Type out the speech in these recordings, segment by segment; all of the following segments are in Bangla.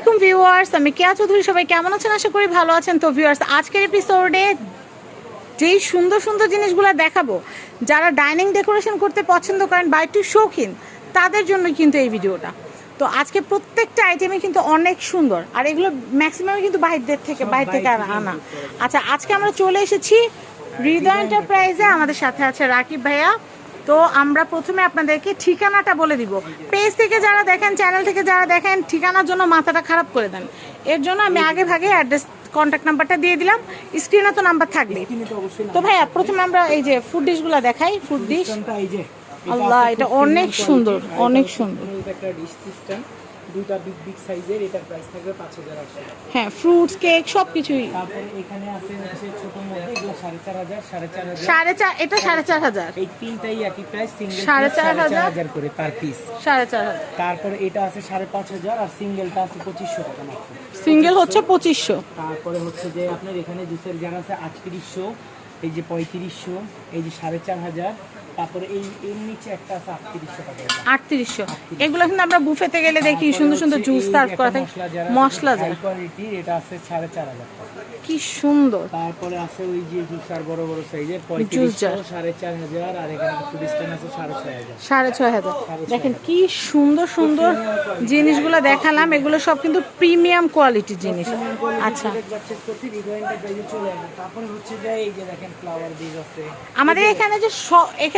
আলাইকুম ভিউয়ার্স আমি কেয়া চৌধুরী সবাই কেমন আছেন? আশা করি ভালো আছেন। তো ভিউয়ার্স আজকের এপিসোডে যেই সুন্দর সুন্দর জিনিসগুলো দেখাবো যারা ডাইনিং ডেকোরেশন করতে পছন্দ করেন বা একটু শৌখিন তাদের জন্য কিন্তু এই ভিডিওটা। তো আজকে প্রত্যেকটা আইটেমই কিন্তু অনেক সুন্দর আর এগুলো ম্যাক্সিমাম কিন্তু বাইরের থেকে বাইরে থেকে আর আনা। আচ্ছা আজকে আমরা চলে এসেছি হৃদয় এন্টারপ্রাইজে আমাদের সাথে আছে রাকিব ভাইয়া তো আমরা প্রথমে আপনাদেরকে ঠিকানাটা বলে দিব। পেজ থেকে যারা দেখেন চ্যানেল থেকে যারা দেখেন ঠিকানার জন্য মাথাটা খারাপ করে দেন। এর জন্য আমি আগে ভাগে অ্যাড্রেস কন্ট্যাক্ট নাম্বারটা দিয়ে দিলাম। স্ক্রিনে তো নাম্বার থাকবে তো ভাইয়া প্রথমে আমরা এই যে ফুড ডিশগুলো দেখাই। ফুড ডিশ এই যে আল্লাহ এটা অনেক সুন্দর অনেক সুন্দর। একটা ডিশ সিস্টেম দুইটা বিগ বিগ সাইজের এটার প্রাইস থাকবে পাঁচ হাজার আটশো। হ্যাঁ ফ্রুটস কেক সব কিছুই তারপরে এখানে আছে হচ্ছে ছোট মধ্যে এগুলো সাড়ে চার হাজার সাড়ে চার হাজার। সাড়ে চার এটা সাড়ে চার হাজার। এই তিনটাই একই প্রাইস সিঙ্গেল সাড়ে চার হাজার? হাজার করে পার পিস সাড়ে চার হাজার। তারপরে এটা আছে সাড়ে পাঁচ হাজার আর সিঙ্গেলটা আছে পঁচিশশো টাকা মাত্র। সিঙ্গেল হচ্ছে পঁচিশশো। তারপরে হচ্ছে যে আপনার এখানে জুসের জার আছে আটত্রিশশো এই যে পঁয়ত্রিশশো এই যে সাড়ে চার হাজার। তারপরে এই এর নিচে একটা আছে আটত্রিশশো টাকা এটা। আটত্রিশশো। এগুলো কিন্তু আমরা বুফেতে গেলে দেখি সুন্দর সুন্দর জুস সার্ভ করা থাকে। মশলা যায় কোয়ালিটি এটা আছে সাড়ে চার হাজার টাকা। কি সুন্দর। তারপরে আছে ওই যে বড় বড় সাইজের আর এখানে আছে দেখেন কি সুন্দর সুন্দর জিনিসগুলো দেখালাম এগুলো সব কিন্তু প্রিমিয়াম কোয়ালিটির জিনিস। আচ্ছা। বাচ্চার প্রতি ডিজাইনটা প্রাইজে চলে আসবে তারপরে হচ্ছে যে এই যে দেখেন ফ্লাওয়ার বিজ আছে। আমাদের এখানে যে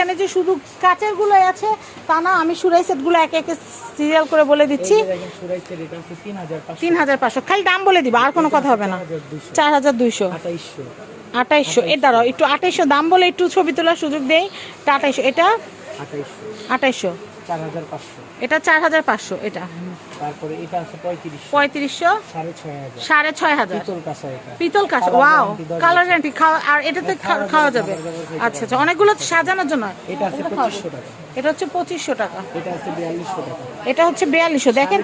এখানে যে শুধু কাচেরগুলো আছে তা না আমি সুরাই সেটগুলো একে একে সিরিয়াল করে বলে দিচ্ছি। তিন হাজার পাঁচশো। খালি দাম বলে দিবা আর কোনো কথা হবে না। চার হাজার দুইশো। আঠাইশশো। আঠাইশশো। এ দাঁড়াও একটু আঠাইশশো দাম বলে একটু ছবি তোলার সুযোগ দেয় এটা আঠাইশশো এটা? আঠাইশশো। চার হাজার পাঁচশো। এটা চার হাজার পাঁচশো এটা। তারপরে এটা আছে পঁয়ত্রিশশো। পঁয়ত্রিশশো? সাড়ে ছয় হাজার। সাড়ে ছয় হাজার। পিতল কাঁচা এটা। পিতল কাশ ওয়াও কালার গ্যারান্টি খাওয়া আর এটাতে খাওয়া যাবে। আচ্ছা আচ্ছা অনেকগুলো সাজানোর জন্য। এটা আছে পঁচিশশো টাকা। এটা হচ্ছে পঁচিশশো টাকা। এটা আছে বিয়াল্লিশশো টাকা। এটা হচ্ছে বিয়াল্লিশশো। দেখেন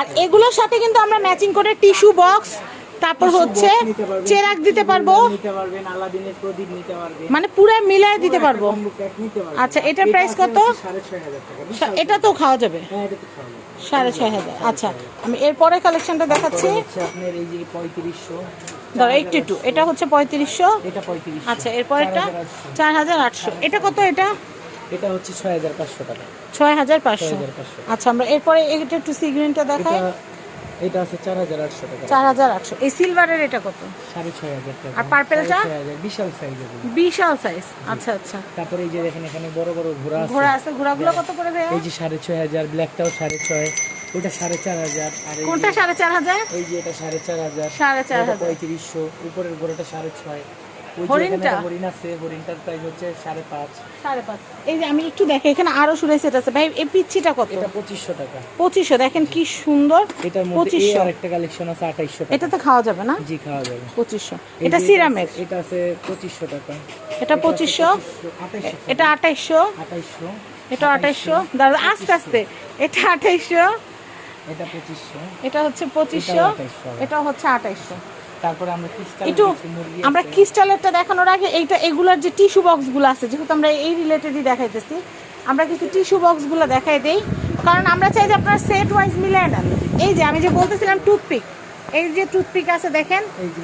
আর এগুলোর সাথে কিন্তু আমরা ম্যাচিং করে টিস্যু বক্স তারপর হচ্ছে চেরাক দিতে পারব। মানে পুরো মিলায় দিতে পারব। আচ্ছা এটার প্রাইস কত? এটা তো খাওয়া যাবে? হ্যাঁ এটা তো খাওয়া যাবে। সাড়ে ছয় হাজার আচ্ছা। আমি এরপরে কালেকশনটা দেখাচ্ছি। আপনার এই যে পঁয়ত্রিশশো। ধরো একটু একটু এটা হচ্ছে পঁয়ত্রিশশো। এটা আচ্ছা এরপরেরটা চার হাজার আটশো। এটা কত এটা? এটা হচ্ছে ছয় হাজার পাঁচশো টাকা। ছয় হাজার পাঁচশো। ছয় হাজার পাঁচশো। আচ্ছা আমরা এরপরে এটা একটু সি গ্রিনটা দেখাই। এটা আছে চার হাজার আটশো টাকা। চার হাজার আটশো। এই সিলভারের এটা কত? সাড়ে ছয় হাজার টাকা। আর পার্পলটা বিশাল সাইজের বিশাল সাইজ আচ্ছা আচ্ছা। তারপরে এই যে দেখেন এখানে বড় বড় ঘোড়া আছে। ঘোড়া আছে ঘোড়াগুলো কত করে ভাইয়া? এই যে সাড়ে ছয় হাজার ব্ল্যাকটাও সাড়ে ছয়। ওটা সাড়ে চার হাজার আর এই কোনটা সাড়ে চার হাজার? এই যে এটা সাড়ে চার হাজার। সাড়ে চার হাজার। পঁয়ত্রিশশো উপরের গোড়াটা সাড়ে ছয়। হরিণটা? হরিণ আছে হরিণটার প্রাইস হচ্ছে সাড়ে পাঁচ। সাড়ে পাঁচ। এই যে আমি একটু দেখে এখানে আরও সুরাই সেট আছে। ভাই এই পিচ্ছিটা কত? এটা পঁচিশশো টাকা। পঁচিশশো দেখেন কি সুন্দর। এটার মধ্যে এই আরেকটা কালেকশন আছে আঠাইশশো এটা তো খাওয়া যাবে না? জি খাওয়া যাবে। পঁচিশশো। এটা সিরামের? এটা আছে পঁচিশশো টাকা। এটা পঁচিশশো? এটা আঠাইশশো? আঠাইশশো। এটা আঠাইশো দাদা আস্তে আস্তে। এটা আঠাইশো এটা পঁচিশশো। এটা হচ্ছে পঁচিশশো। এটা হচ্ছে আঠাইশো তারপরে আমরা ক্রিস্টাল একটু আমরা ক্রিস্টালেরটা দেখানোর আগে এইটা এগুলার যে টিস্যু বক্সগুলো আছে যেহেতু আমরা এই রিলেটেডই দেখাইতেছি আমরা কিছু টিস্যু বক্সগুলো দেখাই দেই। কারণ আমরা চাই যে আপনার সেট ওয়াইজ মিলায় না এই যে আমি যে বলতেছিলাম টুথপিক এই যে টুথপিক আছে দেখেন। এই যে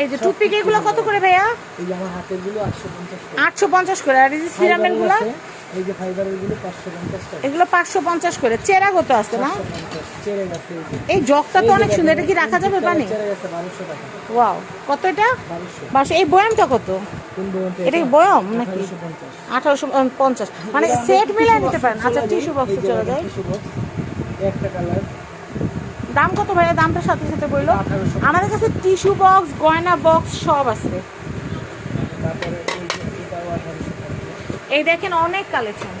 এই যে। টুথপিক এগুলো কত করে ভাইয়া? এই আমার হাতেরগুলো আটশো পঞ্চাশ আটশো পঞ্চাশ করে। আর এই যে সিরামেরগুলো এই যে ফাইবারেরগুলো পাঁচশো পঞ্চাশ টাকা এগুলো পাঁচশো পঞ্চাশ করে। চেরাগো তো আছে না চেরে গেছে এই। জগটা তো অনেক সুন্দর এটা কি রাখা যাবে পানি? চেরে গেছে বারোশো টাকা। ওয়াও কত এটা? বারোশো। বাস এই বয়ামটা কত? এটা কি বয়াম নাকি? আঠারোশো পঞ্চাশ। আঠারোশো পঞ্চাশ। মানে সেট মিলাই নিতে পারেন। আচ্ছা টিস্যু বক্সে চলে যায় একটা কালার দাম কত ভাইয়া? দামটা সাথে সাথে বলল আমাদের কাছে টিস্যু বক্স গয়না বক্স সব আছে তারপরে এই যে এটাও আঠারোশো পঞ্চাশ এই দেখেন অনেক কালেকশন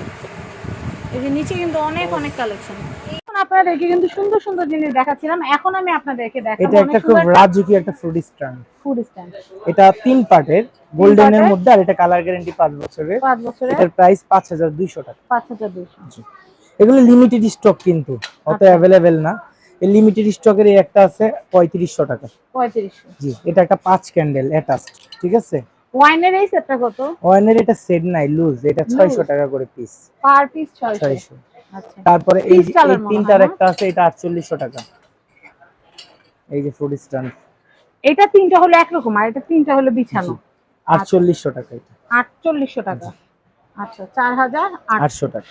এই যে নিচে কিন্তু অনেক অনেক কালেকশন এখন আপনাদেরকে কিন্তু সুন্দর সুন্দর জিনিস দেখাচ্ছিলাম। এখন আমি আপনাদেরকে দেখাবো এটা একটা খুব রাজুকি একটা ফ্রুট স্ট্যান্ড ফুড স্ট্যান্ড এটা তিন পার্টের গোল্ডেন এর মধ্যে আর এটা কালার গ্যারান্টি পাঁচ বছরের। পাঁচ বছরের। এটার প্রাইস পাঁচ হাজার দুইশো টাকা। পাঁচ হাজার দুশো এগুলো লিমিটেড স্টক কিন্তু অত আচ্ছা। অ্যাভেলেবেল না। এই লিমিটেড স্টকের এই একটা আছে পঁয়ত্রিশশো টাকা। পঁয়ত্রিশশো। জি এটা একটা পাঁচ ক্যান্ডেল অ্যাটাচ ঠিক আছে? ওয়াইনের এই সেটটা কত? ওয়ানের এটা সেট নাই লুজ এটা ছয়শো টাকা করে পিস পার পিস ছয়শো। ছয়শো। আচ্ছা। তারপরে এই তিনটার একটা আছে এটা আটচল্লিশশো টাকা। এই যে ফুড স্ট্যান্ড এটা তিনটা হলো একরকম আর এটা তিনটা হলো বিছানো। আটচল্লিশশো টাকা এটা। আটচল্লিশশো টাকা। আচ্ছা চার হাজার আট আটশো টাকা।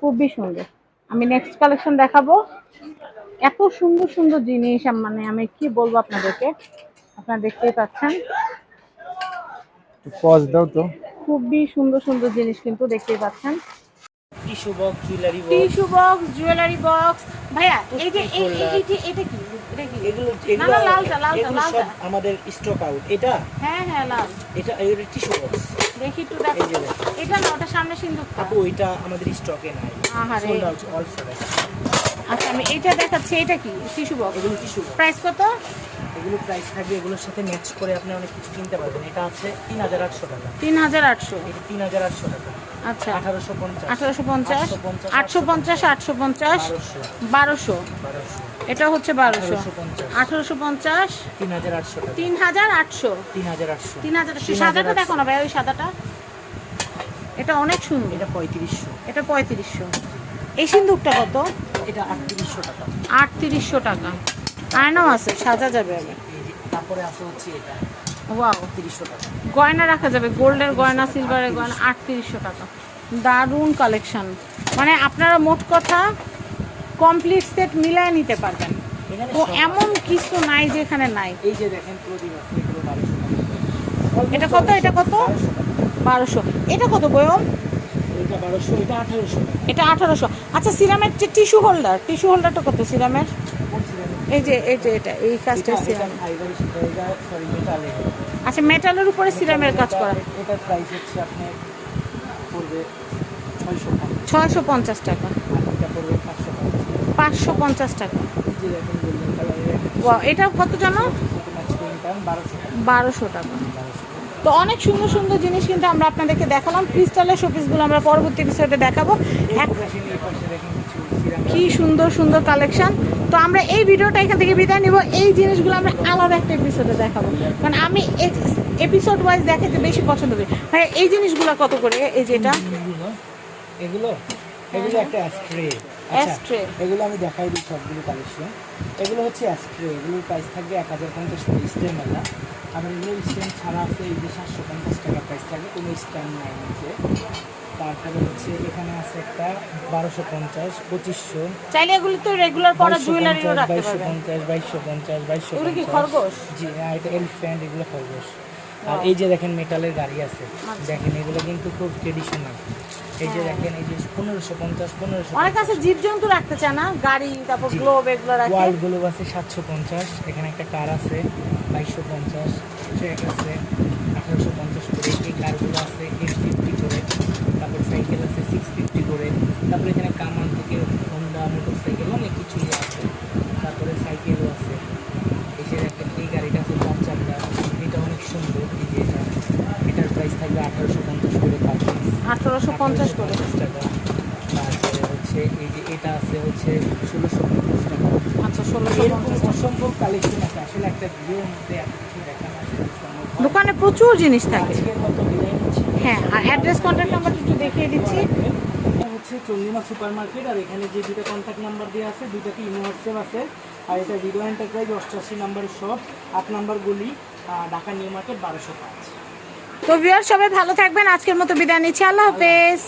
খুবই সুন্দর। আমি নেক্সট কালেকশন দেখাবো। এত সুন্দর সুন্দর জিনিস আম- মানে আমি কি বলব আপনাদেরকে? আপনারা দেখতেই পাচ্ছেন। পজ দাও তো। খুবই সুন্দর সুন্দর জিনিস কিন্তু দেখতেই পাচ্ছেন। Tissue box jewellery box tissue box jewellery box ভাইয়া এই যে এই- এই- এই যে এটা কি? এটা কি? এগুলো এগুলো লালটা, লালটা, লালটা। আমাদের স্টক আউট এটা? হ্যাঁ হ্যাঁ লাল। এটা এগুলো টিস্যু বক্স দেখি একটু দেখো। এই। এটা না ওটা সামনে সিন্ধুক আপু ওইটা আমাদের স্টকে নাই। আহারে। সোল্ড আউট অল আচ্ছা আমি এটা দেখাচ্ছি। এটা কি? টিস্যু বক্স এগুলো টিস্যু প্রাইস কত? এগুলো প্রাইস থাকবে এগুলোর সাথে ম্যাচ করে আপনি অনেক কিছু কিনতে পারবেন। এটা আছে তিন হাজার আটশো টাকা। তিন হাজার আটশো? এটা তিন হাজার আটশো টাকা। আচ্ছা। আঠারোশো পঞ্চাশ। আঠারোশো পঞ্চাশ? 850, আটশো পঞ্চাশ। আটশো পঞ্চাশ বারোশো। এটা হচ্ছে বারোশো। 1850 আঠারোশো পঞ্চাশ? তিন হাজার আটশো তিন হাজার আটশো? তিন হাজার আটশো। তিন হাজার আটশো। 3800 সাদাটা দেখো না ভাই ওই সাদাটা? এটা অনেক সুন্দর। এটা পঁয়ত্রিশশো। এটা পঁয়ত্রিশশো। এই সিন্দুকটা কত? এটা আটত্রিশশো টাকা। আটত্রিশশো টাকা। আয়নাও আছে সাজা যাবে আবার। তারপরে আছে হচ্ছে এটা। ওয়াও। তিরিশশো টাকা। গয়না রাখা যাবে গোল্ডের গয়না সিলভারের গয়না আটত্রিশশো টাকা। দারুণ কালেকশন মানে আপনারা মোট কথা কমপ্লিট সেট মিলায় নিতে পারবেন। তো এমন কিছু নাই যেখানে নাই। এই যে দেখেন এটা কত? এটা কত? বারোশো। এটা কত বয়ম? এটা আঠারোশো। আচ্ছা সিরামের যে টিস্যু হোল্ডার টিস্যু হোল্ডারটা কত সিরামের? এই যে এই যে এটা এই কাজটা এটা- এটা সিরাম। এটা আচ্ছা মেটালের উপরে সিরামের কাজ করা। এটার প্রাইস হচ্ছে আপনার পড়বে ছয়শো টাকা। এটা পাঁচশো পঞ্চাশ। টাকা। এটা কত জানো? বারোশো টাকা। তো অনেক সুন্দর সুন্দর জিনিস কিন্তু আমরা আপনাদেরকে দেখালাম। ক্রিস্টালের শোপিসগুলো আমরা পরবর্তী এপিসোডে দেখাবো। সিরামিক কি সুন্দর সুন্দর কালেকশন তো আমরা এই ভিডিওটা এখান থেকে বিদায় নিব। এই জিনিসগুলো আমরা আলাদা একটা এপিসোডে দেখাবো। কারণ আমি এপিসোড ওয়াইজ দেখাতে বেশি পছন্দ করি। ভাই এই জিনিসগুলো কত করে? এই যেটা এগুলো? এগুলো? এগুলো একটা অ্যাস্ট্রে Ashtray। এগুলো আমি দেখাই দিই সবগুলো কালেকশন এগুলো হচ্ছে অ্যাস্ট্রে এগুলোর প্রাইস থাকবে এক হাজার পঞ্চাশ টাকা। স্টেম মেলা। আবার এগুলো স্টেম ছাড়া আছে এই যে সাতশো পঞ্চাশ টাকা প্রাইস থাকবে কোনো স্ট্যান্ড নাই নিচে। তারপরে হচ্ছে এখানে আছে একটা বারোশো পঞ্চাশ পঁচিশশো। চাইলে এগুলো তো রেগুলার পরা জুয়েলারিও রাখতে বাইশশো পারবেন পঞ্চাশ বাইশশো পঞ্চাশ বাইশশো এগুলো কি খরগোশ? জি হ্যাঁ এটা এলিফ্যান্ট এগুলো খরগোশ। আর এই যে দেখেন মেটালের গাড়ি আছে। আচ্ছা। দেখেন এগুলো কিন্তু খুব ট্রেডিশনাল এই যে দেখেন এই যে পনেরোশো পঞ্চাশ পনেরোশো অনেক আছে জীবজন্তু রাখতে চায় না? গাড়ি তারপর গ্লোব এগুলো রাখে। ওয়ার্ল্ড গ্লোব আছে সাতশো পঞ্চাশ এখানে একটা কার আছে বাইশশো পঞ্চাশ ট্র্যাক আছে আঠারোশো পঞ্চাশ করে। এই কারগুলো আছে এইট ফিফটি করে। সাইকেল আছে সিক্স ফিফটি করে। তারপরে এখানে কামান থেকে হোন্ডা মোটর সাইকেল অনেক কিছুই আছে। তারপরে সাইকেলও আছে। এই একটা এই গাড়িটা আছে চার চারটা এটা অনেক সুন্দর এই যে এটা। এটার প্রাইস থাকবে আঠারোশো পঞ্চাশ করে পার আঠারোশো পঞ্চাশ করে। টাকা। তারপরে হচ্ছে এই যে এটা আছে হচ্ছে ষোলোশো পঞ্চাশ টাকা। আচ্ছা ষোলোশো পঞ্চাশ অসম্ভব কালেকশন আছে। আসলে একটা ভিডিওর মধ্যে এত কিছু দেখানো আসলে দোকানে প্রচুর জিনিস থাকে। আজকের মতো বিদায় নিচ্ছি। হ্যাঁ আর অ্যাড্রেস কন্ট্যাক্ট নাম্বারটা একটু দেখিয়ে দিচ্ছি। হচ্ছে চন্দ্রিমা সুপার মার্কেট আর এখানে যে দুটো কন্ট্যাক্ট নাম্বার দেওয়া আছে দুটা কি হোয়াটসঅ্যাপ আছে। আর এটা হৃদয় এন্টারপ্রাইজ অষ্টআশি নাম্বারের শপ আট নাম্বার গলি ঢাকা নিউ মার্কেট বারোশো পাঁচ। তো ভিউয়ার সবাই ভালো থাকবেন আজকের মতো বিদায় নিচ্ছি। আল্লাহ হাফেজ।